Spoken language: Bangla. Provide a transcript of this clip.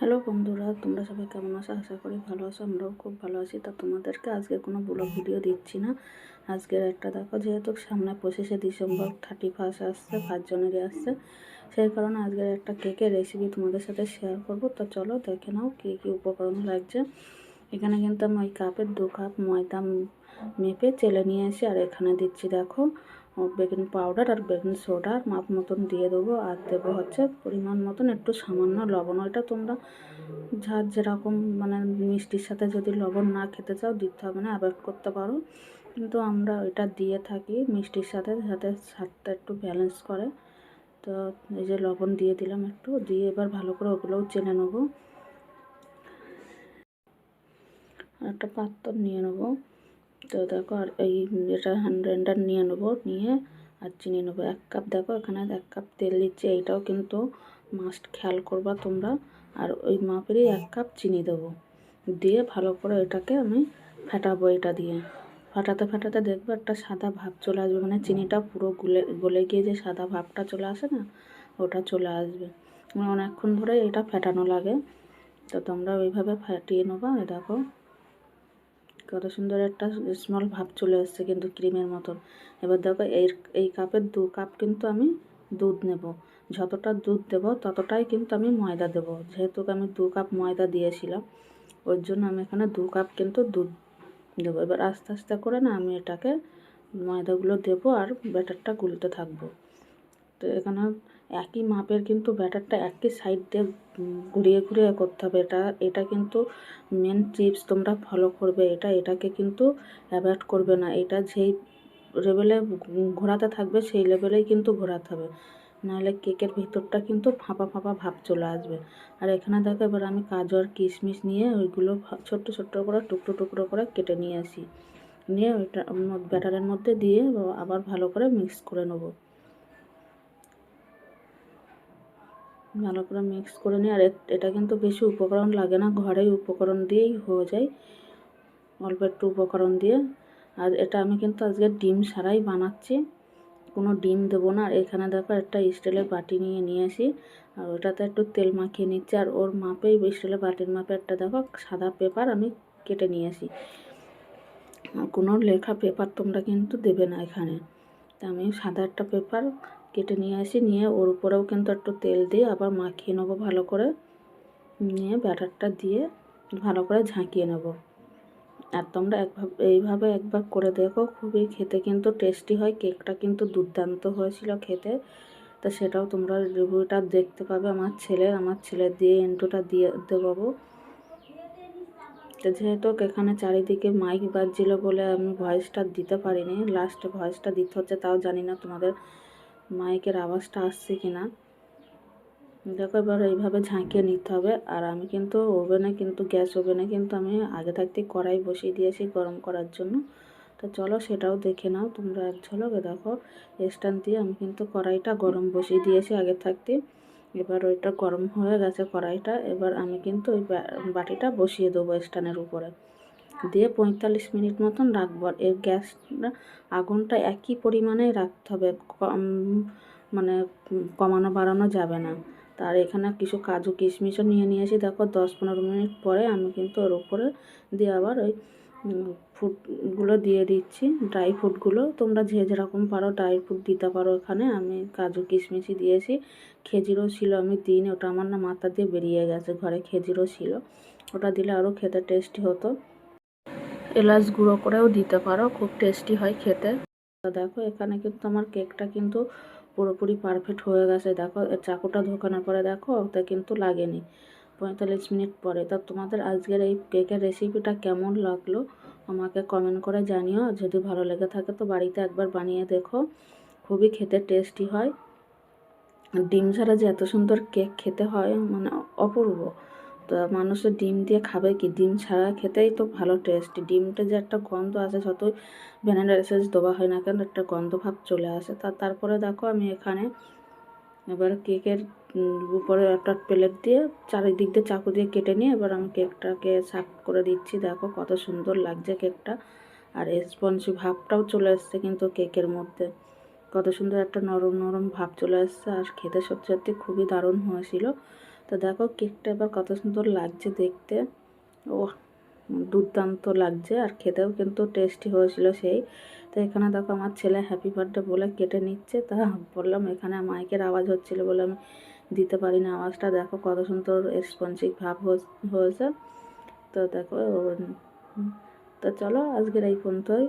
হ্যালো বন্ধুরা, তোমরা সবাই কেমন আছো? আশা করি ভালো আছো, আমরাও খুব ভালো আছি। তা তোমাদেরকে আজকে কোনো ব্লগ ভিডিও দিচ্ছি না। আজকের একটা দেখো, যেহেতু সামনে পঁচিশে ডিসেম্বর থার্টি ফার্স্ট আসছে ফার্স্ট জানুয়ারি আসছে। সেই কারণে আজকের একটা কেকের রেসিপি তোমাদের সাথে শেয়ার করব। তো চলো দেখে নাও কী কী উপকরণ লাগছে। এখানে কিন্তু আমি ওই কাপের দু কাপ ময়দা মেপে চেলে নিয়ে এসে আর এখানে দিচ্ছি, দেখো। বেকিং পাউডার আর বেকিং সোডা মাপ মতন দিয়ে দেবো আর দেবো হচ্ছে পরিমাণ মতন একটু সামান্য লবণ। ওইটা তোমরা যার যেরকম মানে মিষ্টির সাথে যদি লবণ না খেতে চাও দিতে হবে না অ্যাভয়েড করতে পারো। কিন্তু আমরা ওইটা দিয়ে থাকি মিষ্টির সাথে, যাতে স্বাদটা একটু ব্যালেন্স করে। তো এই যে লবণ দিয়ে দিলাম একটু, দিয়ে এবার ভালো করে ওগুলোও চেনে নেব। একটা পাত্র নিয়ে নেব। তো দেখো, আর এই এটা হ্যান্ড নিয়ে নেব, নিয়ে আর চিনি নেব। এক কাপ দেখো, এখানে এক কাপ তেল দিচ্ছি, এইটাও কিন্তু মাস্ট খেয়াল করবা তোমরা। আর ওই মাপেরই এক কাপ চিনি দেবো। দিয়ে ভালো করে এটাকে আমি ফেটাবো এটা দিয়ে। ফাটাতে ফাটাতে দেখব একটা সাদা ভাব চলে আসবে মানে চিনিটা পুরো গুলে, গলে গিয়ে যে সাদা ভাবটা চলে আসে না, ওটা চলে আসবে। মানে অনেকক্ষণ ধরে এটা ফেটানো লাগে। তো তোমরা ওইভাবে ফাটিয়ে নেবা দেখো। কত সুন্দর একটা স্মল ভাব চলে এসছে কিন্তু ক্রিমের মতন। এবার দেখো এই এই কাপের দু কাপ কিন্তু আমি দুধ নেব। যতটা দুধ দেব, ততটাই কিন্তু আমি ময়দা দেব। যেহেতু আমি দু কাপ ময়দা দিয়েছিলাম, ওর জন্য আমি এখানে দু কাপ কিন্তু দুধ দেবো। এবার আস্তে আস্তে করে না আমি এটাকে ময়দাগুলো দেবো আর ব্যাটারটা গুলতে থাকব। তো এখানে একই মাপের কিন্তু ব্যাটারটা একই সাইড দিয়ে ঘুরিয়ে ঘুরিয়ে করতে হবে। এটা এটা কিন্তু মেন টিপস তোমরা ফলো করবে। এটা, এটাকে কিন্তু অ্যাভয়েড করবে না। এটা যেই লেভেলে ঘোরাতে থাকবে, সেই লেভেলেই কিন্তু ঘোরাতে হবে। নাহলে কেকের ভিতরটা কিন্তু ফাঁপা ফাঁপা ভাব চলে আসবে। আর এখানে দেখো, এবার আমি কাজু আর কিশমিশ নিয়ে ওইগুলো ছোট্ট ছোট্ট করে টুকরো টুকরো করে কেটে নিয়ে আসি। নিয়ে ওইটা, ব্যাটারের মধ্যে দিয়ে আবার ভালো করে মিক্স করে নেব। ভালো করে মিক্স করে নিই আর এটা কিন্তু বেশি উপকরণ লাগে না ঘরেই উপকরণ দিয়েই হয়ে যায়, অল্প একটু উপকরণ দিয়ে। আর এটা আমি কিন্তু আজকে ডিম ছাড়াই বানাচ্ছি, কোনো ডিম দেবো না। আর এখানে দেখো একটা স্টিলের বাটি নিয়ে নিয়ে আসি, আর ওটাতে একটু তেল মাখিয়ে নিচ্ছি, আর ওর মাপেই স্টিলের বাটির মাপে একটা দেখো সাদা পেপার আমি কেটে নিয়ে আসি। কোনো লেখা পেপার তোমরা কিন্তু দেবে না এখানে। তা আমি সাদা একটা পেপার কেটে নিয়ে আসি, নিয়ে ওর উপরেও কিন্তু একটু তেল দিয়ে আবার মাখিয়ে নেব ভালো করে। নিয়ে ব্যাটারটা দিয়ে ভালো করে ঝাঁকিয়ে নেব। আর তোমরা একভাবে, এইভাবে একবার করে দেখো, খুবই খেতে কিন্তু টেস্টি হয়, কেকটা কিন্তু দুর্দান্ত হয়েছিল খেতে। তা সেটাও তোমরা রিভিউটা দেখতে পাবে, আমার ছেলের আমার ছেলের দিয়ে এন্টুটা দিয়ে দেবো। তো যেহেতু এখানে চারিদিকে মাইক বাজছিল বলে আমি ভয়েসটা দিতে পারিনি লাস্টে ভয়েসটা দিতে হচ্ছে, তাও জানি না তোমাদের মাইকের আওয়াজটা আসছে কি না? দেখো, এবার এইভাবে ঝাঁকিয়ে নিতে হবে। আর আমি কিন্তু ওভেনে কিন্তু, গ্যাস ওভেনে কিন্তু আমি আগে থাকতে কড়াই বসিয়ে দিয়েছি গরম করার জন্য। তো চলো সেটাও দেখে নাও তোমরা এক ঝলক। দেখো, স্ট্যান্ড দিয়ে আমি কিন্তু কড়াইটা গরম বসিয়ে দিয়েছি আগে থাকতে এবার ওইটা গরম হয়ে গেছে কড়াইটা। এবার আমি কিন্তু ওই বাটিটা বসিয়ে দেবো স্ট্যান্ডের উপরে। দিয়ে পঁয়তাল্লিশ মিনিট মতন রাখব আর এর গ্যাসটা আগুনটা একই পরিমাণে রাখতে হবে। কম মানে কমানো বাড়ানো যাবে না। তার এখানে কিছু কাজু কিশমিশও নিয়ে নিয়েছি। দেখো দশ পনেরো মিনিট পরে আমি কিন্তু ওর উপরে দিয়ে আবার ওই ফুডগুলো দিয়ে দিচ্ছি, ড্রাই ফ্রুটগুলো তোমরা যে যেরকম পারো ড্রাই ফ্রুট দিতে পারো এখানে। আমি কাজু কিশমিশই দিয়েছি। খেজুরও ছিল আমি দিন ওটা আমার না মাথা দিয়ে বেরিয়ে গেছে। ঘরে খেজুরও ছিল। ওটা দিলে আরও খেতে টেস্টি হতো। এলাচ গুঁড়ো করেও দিতে পারো, খুব টেস্টি হয় খেতে। দেখো, এখানে কিন্তু আমার কেকটা কিন্তু পুরোপুরি পারফেক্ট হয়ে গেছে। দেখো চাকুটা ঢোকানোর পরে দেখো ওটা কিন্তু লাগেনি। পঁয়তাল্লিশ মিনিট পরে। তা তোমাদের আজকের এই কেকের রেসিপিটা কেমন লাগল? আমাকে কমেন্ট করে জানিও। যদি ভালো লেগে থাকে তো বাড়িতে একবার বানিয়ে দেখো। খুবই খেতে টেস্টি হয়। ডিম ছাড়া যে এত সুন্দর কেক খেতে হয় মানে অপূর্ব। তা মানুষের ডিম দিয়ে খাবে কি? ডিম ছাড়া খেতেই তো ভালো টেস্ট ডিমটা যে একটা গন্ধ আছে, যতই ভ্যানিলা এসেন্স দেওয়া হয় না কেন, একটা গন্ধ ভাব চলে আসে। তা তারপরে দেখো আমি এখানে এবার কেকের উপরে একটা প্লেট দিয়ে চারিদিক দিয়ে চাকু দিয়ে কেটে নিয়ে এবার আমি কেকটাকে সার্ভ করে দিচ্ছি। দেখো কত সুন্দর লাগছে কেকটা। আর স্পঞ্জি ভাবটাও চলে আসছে কিন্তু কেকের মধ্যে। কত সুন্দর একটা নরম নরম ভাব চলে আসছে। আর খেতে সত্যি সত্যি খুবই দারুণ হয়েছিল। তো দেখো কেকটা এবার কত সুন্দর লাগছে দেখতে। ও দুর্দান্ত লাগছে আর খেতেও কিন্তু টেস্টি হয়েছিল সেই। তো এখানে দেখো আমার ছেলে হ্যাপি বার্থডে বলে কেটে নিচ্ছে। তা বললাম এখানে মাইকের আওয়াজ হচ্ছিল বলে আমি দিতে পারি না আওয়াজটা। দেখো কত সুন্দর রেসপন্সিভ ভাব হয়েছে। তো দেখো তো চলো আজকের এই পর্যন্তই।